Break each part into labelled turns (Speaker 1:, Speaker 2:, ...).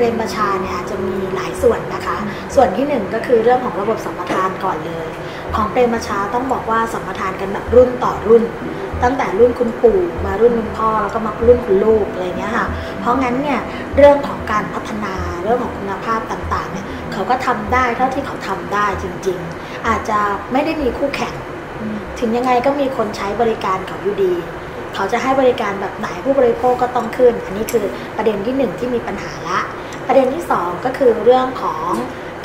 Speaker 1: เรมประชาเนี่ยจะมีหลายส่วนนะคะ ส่วนที่หนึ่งก็คือเรื่องของระบบสัมปทานก่อนเลย ของเปรมประชาต้องบอกว่าสัมปทานกันแบบรุ่นต่อรุ่น ตั้งแต่รุ่นคุณปู่มารุ่นคุณพ่อแล้วก็มารุ่นคุณลูกอะไรเงี้ยค่ะ เพราะงั้นเนี่ยเรื่องของการพัฒนาเรื่องของคุณภาพต่างๆเนี่ยเขาก็ทำได้เท่าที่เขาทำได้จริง ๆ อาจจะไม่ได้มีคู่แข่งถึงยังไงก็มีคนใช้บริการเขาอยู่ดีเขาจะให้บริการแบบไหนผู้บริโภคก็ต้องขึ้น อันนี้คือประเด็นที่หนึ่งที่มีปัญหาละ ประเด็นที่สองก็คือเรื่องของ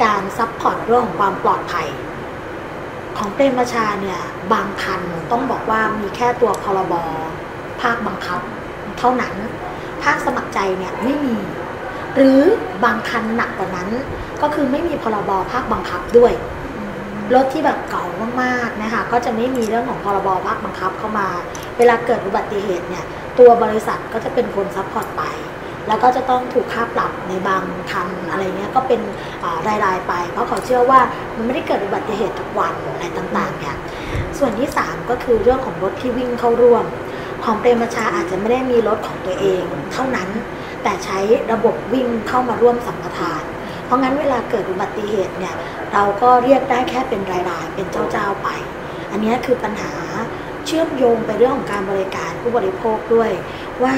Speaker 1: การซัพพอร์ตเรื่องของความปลอดภัย ของเปรมประชาเนี่ยบางคันต้องบอกว่ามีแค่ตัวพรบภาคบังคับ เท่านั้น ภาคสมัครใจเนี่ยไม่มี หรือบางคันหนักกว่านั้น ก็คือไม่มีพรบภาคบังคับด้วยรถที่แบบเก่ามากๆนะคะก็จะไม่มีเรื่องของพรบภาคบังคับเข้ามา เวลาเกิดอุบัติเหตุเนี่ยตัวบริษัทก็จะเป็นคนซัพพอร์ตไป แล้วก็จะต้องถูกค่าปรับในบางคันอะไรเงี้ยก็เป็นรายๆไป เพราะเขาเชื่อว่ามันไม่ได้เกิดอุบัติเหตุทุกวันอะไรต่างๆเนี่ยส่วนที่ 3 ก็คือเรื่องของรถที่วิ่งเข้าร่วม ของเปรมชาอาจจะไม่ได้มีรถของตัวเองเท่านั้น แต่ใช้ระบบวิ่งเข้ามาร่วมสัมปทาน เพราะงั้นเวลาเกิดอุบัติเหตุเนี่ยเราก็เรียกได้แค่เป็นรายๆเป็นเจ้าๆไป อันนี้คือปัญหาเชื่อมโยงไปเรื่องของการบริการผู้บริโภคด้วย ว่า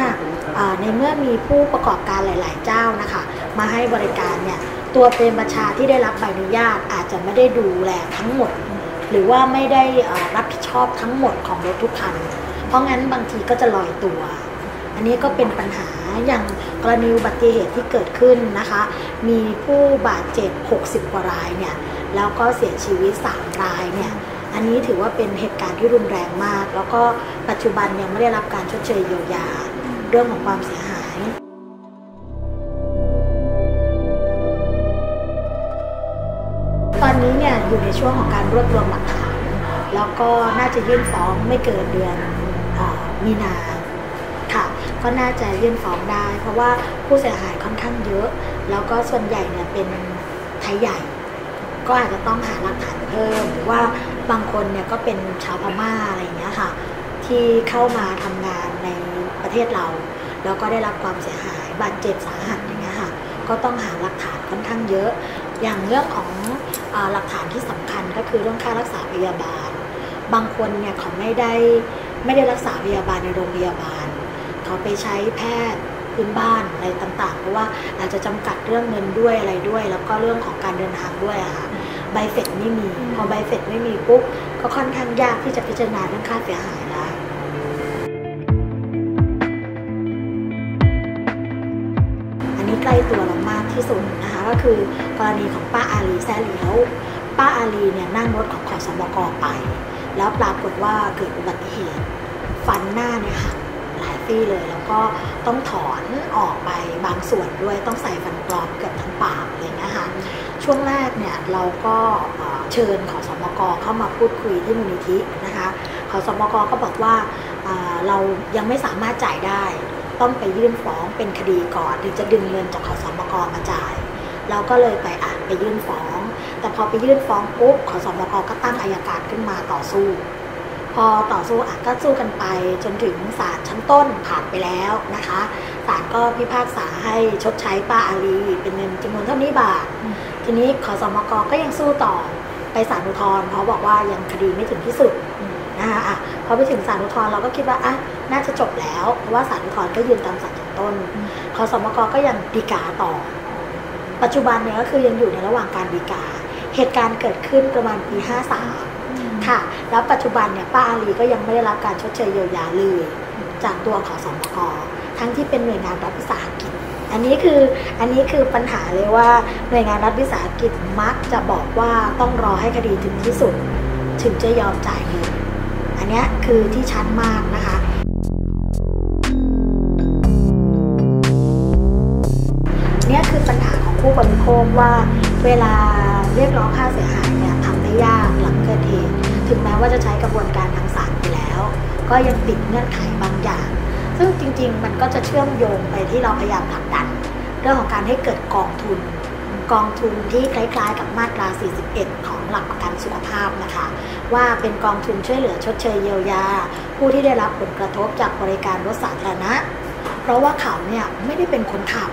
Speaker 1: ในเมื่อมีผู้ประกอบการหลาย ๆ เจ้านะคะ มาให้บริการเนี่ยตัวเป็นประชาที่ได้รับใบอนุญาตอาจจะไม่ได้ดูแลทั้งหมด หรือว่าไม่ได้รับผิดชอบทั้งหมดของรถทุกคัน เพราะงั้นบางทีก็จะลอยตัว อันนี้ก็เป็นปัญหาอย่างกรณีอุบัติเหตุที่เกิดขึ้นนะคะ มีผู้บาดเจ็บ 60 กว่ารายเนี่ยแล้วก็เสียชีวิต 3 รายเนี่ยอันนี้ถือว่าเป็นเหตุการณ์ที่รุนแรงมาก แล้วก็ปัจจุบันยังไม่ได้รับการชดเชยเยียวยา เรื่องของความเสียหาย ตอนนี้เนี่ยอยู่ในช่วงของการรวบรวมหลักฐาน แล้วก็น่าจะยื่นฟ้องไม่เกินเดือนอมีนาค่ะ ก็น่าจะยื่นฟ้องได้ เพราะว่าผู้เสียหายค่อนข้างเยอะ แล้วก็ส่วนใหญ่เนี่ยเป็นไทยใหญ่ ก็อาจจะต้องหาหลักฐานเพิ่ม หรือว่าบางคนเนี่ยก็เป็นชาวพม่าอะไรอย่างเงี้ยค่ะ ที่เข้ามาทำงานใน ทศเรา แล้วก็ได้รับความเสียหายบาดเจ็บสาหัสอย่างเงี้ยค่ะก็ต้องหาหลักฐานค่อนข้างเยอะ อย่างเรื่องของอาหลักฐานที่สำคัญก็คือเรื่องค่ารักษาพยาบาล บางคนเนี่ยเขาไม่ได้ไม่ได้รักษาพยาบาลในโรงพยาบาล เขาไปใช้แพทย์พื้นบ้านอะไรต่างๆ เพราะว่าอาจจะจำกัดเรื่องเงินด้วยอะไรด้วย แล้วก็เรื่องของการเดินทางด้วยอะค่ะใบเสร็จไม่มี พอใบเสร็จไม่มีปุ๊บก็ค่อนข้างยากที่จะพิจารณาเรื่องค่าเสียหาย ตัวเรามากที่สุดนะคะก็คือกรณีของป้าอาลีแซ่เหลียวป้าอาลีเนี่ยนั่งรถของขอสมกไป แล้วปรากฏว่าเกิดอุบัติเหตุฟันหน้าเนี่ยหักหลายซี่เลย แล้วก็ต้องถอนออกไปบางส่วนด้วยต้องใส่ฟันปลอมเกือบทั้งปากเลยนะคะช่วงแรกเนี่ยเราก็เชิญขอสมกเข้ามาพูดคุยที่มูลนิธินะคะขอสมกก็บอกว่าเรายังไม่สามารถจ่ายได้ ต้องไปยื่นฟ้องเป็นคดีก่อนถึงจะดึงเงินจากขอสมกมาจ่าย เราก็เลยไปอะไปยื่นฟ้อง แต่พอไปยื่นฟ้องปุ๊บขอสมกก็ตั้งอายการขึ้นมาต่อสู้ พอต่อสู้อะก็สู้กันไปจนถึงศาลชั้นต้นผ่านไปแล้วนะคะศาลก็พิพากษาให้ชดใช้ป้าอาลีเป็นเงินจำนวนเท่านี้บาท ทีนี้ขอสมกก็ยังสู้ต่อไปศาลอุทธรณ์เพราะบอกว่ายังคดีไม่ถึงที่สุดนะคะอะพอไปถึงศาลอุทธรณ์เราก็คิดว่าอะ น่าจะจบแล้ว เพราะว่าศาลอุทธรณ์ก็ยืนตามศาลชั้นต้นขอสมกก็ยังดีกาต่อ ปัจจุบันเนี่ยก็คือยังอยู่ในระหว่างการดีกา เหตุการณ์เกิดขึ้นประมาณปี 53 ค่ะ แล้วปัจจุบันเนี่ยป้าอาลีก็ยังไม่ได้รับการชดเชยเยียวยาเลยจากตัวขอสมกทั้งที่เป็นหน่วยงานรัฐวิสาหกิจ อันนี้คืออันนี้คือปัญหาเลยว่าหน่วยงานรัฐวิสาหกิจมักจะบอกว่าต้องรอให้คดีถึงที่สุด ถึงจะยอมจ่ายเงินอันเนี้ยคือที่ชัดมากนะคะ ว่าเวลาเรียกร้องค่าเสียหายเนี่ยทำได้ยากหลังเกิดเหตุถึงแม้ว่าจะใช้กระบวนการทางศาลไปแล้ว ก็ยังติดเงื่อนไขบางอย่าง ซึ่งจริง ๆ มันก็จะเชื่อมโยงไปที่เราพยายามผลักดัน เรื่องของการให้เกิดกองทุน กองทุนที่คล้ายๆ กับมาตรา 41 ของหลักประกันสุขภาพนะคะ ว่าเป็นกองทุนช่วยเหลือชดเชยเยียวยา ผู้ที่ได้รับผลกระทบจากบริการรถสาธารณะ เพราะว่าเขาเนี่ยไม่ได้เป็นคนขับ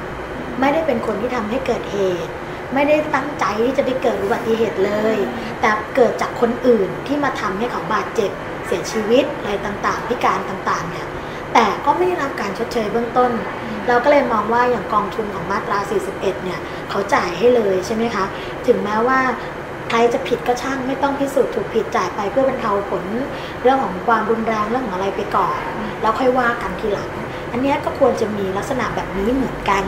Speaker 1: ไม่ได้เป็นคนที่ทำให้เกิดเหตุ ไม่ได้ตั้งใจที่จะได้เกิดอุบัติเหตุเลย แต่เกิดจากคนอื่นที่มาทำให้เขาบาดเจ็บเสียชีวิตอะไรต่างๆ พิการต่างๆเนี่ยแต่ก็ไม่ได้รับการชดเชยเบื้องต้น เราก็เลยมองว่าอย่างกองทุนของมาตรา 41 เนี่ยเขาจ่ายให้เลยใช่ไหมคะ ถึงแม้ว่าใครจะผิดก็ช่างไม่ต้องพิสูจน์ถูกผิดจ่ายไปเพื่อบรรเทาผลเรื่องของความรุนแรงเรื่องของอะไรไปก่อน แล้วค่อยว่ากันทีหลัง อันนี้ก็ควรจะมีลักษณะแบบนี้เหมือนกัน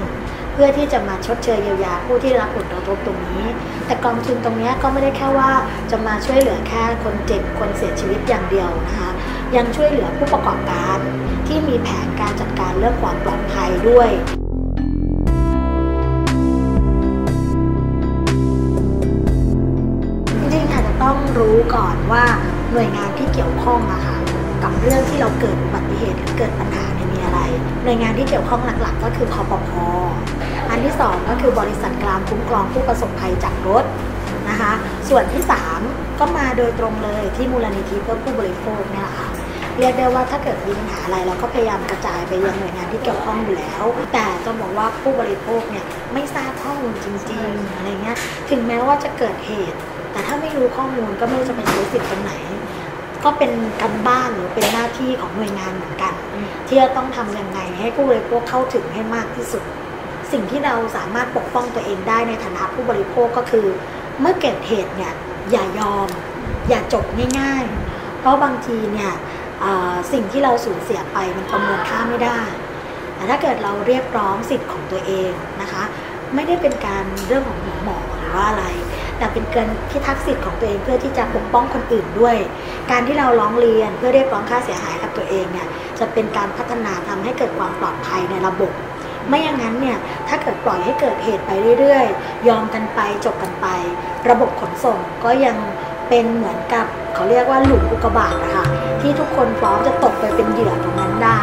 Speaker 1: พื่อที่จะมาชดเชยเยียวยาผู้ที่ได้รับผลกระทบตรงนี้ แต่กองทุนตรงนี้ก็ไม่ได้แค่ว่าจะมาช่วยเหลือแค่คนเจ็บคนเสียชีวิตอย่างเดียวนะคะยังช่วยเหลือผู้ประกอบการที่มีแผนการจัดการเรื่องความปลอดภัยด้วยจริงๆอาจจะต้องรู้ก่อนว่าหน่วยงานที่เกี่ยวข้องอะค่ะกับเรื่องที่เราเกิดอุบัติเหตุหรือเกิดปัญหาเนี่ยมีอะไร หน่วยงานที่เกี่ยวข้องหลักๆ ก็คือคอปพอ นที่สองก็คือบริษัทกลางคุ้มครองผู้ประสบภัยจากรถนะคะ ส่วนที่สามก็มาโดยตรงเลยที่มูลนิธิเพื่อผู้บริโภคเนี่ยแหละค่ะเรียกได้ว่าถ้าเกิดมีปัญหาอะไรเราก็พยายามกระจายไปยังหน่วยงานที่เกี่ยวข้องอยู่แล้ว แต่ต้องบอกว่าผู้บริโภคเนี่ยไม่ทราบข้อมูลจริงๆอะไรเงี้ยถึงแม้ว่าจะเกิดเหตุ แต่ถ้าไม่รู้ข้อมูลก็ไม่รู้จะไปใช้สิทธิ์ตรงไหน ก็เป็นการบ้านหรือเป็นหน้าที่ของหน่วยงานเหมือนกัน ที่จะต้องทำยังไงให้ผู้บริโภคเข้าถึงให้มากที่สุด สิ่งที่เราสามารถปกป้องตัวเองได้ในฐานะผู้บริโภคก็คือ เมื่อเกิดเหตุเนี่ยอย่ายอม อย่าจบง่าย ๆ เพราะบางทีเนี่ยสิ่งที่เราสูญเสียไปมันประเมินค่าไม่ได้แต่ถ้าเกิดเราเรียกร้องสิทธิ์ของตัวเองนะคะ ไม่ได้เป็นการเรื่องของหัวหมอหรือว่าอะไร แต่เป็นการพิทักษ์สิทธิ์ของตัวเองเพื่อที่จะปกป้องคนอื่นด้วย การที่เราร้องเรียนเพื่อเรียกร้องค่าเสียหายกับตัวเองเนี่ยจะเป็นการพัฒนาทำให้เกิดความปลอดภัยในระบบ ไม่อย่างนั้นเนี่ยถ้าเกิดปล่อยให้เกิดเหตุไปเรื่อยๆ ยอมกันไปจบกันไป ระบบขนส่งก็ยังเป็นเหมือนกับเขาเรียกว่าหลุมอุกกาบาตนะคะที่ทุกคนพร้อมจะตกไปเป็นเหยื่อตรงนั้นได้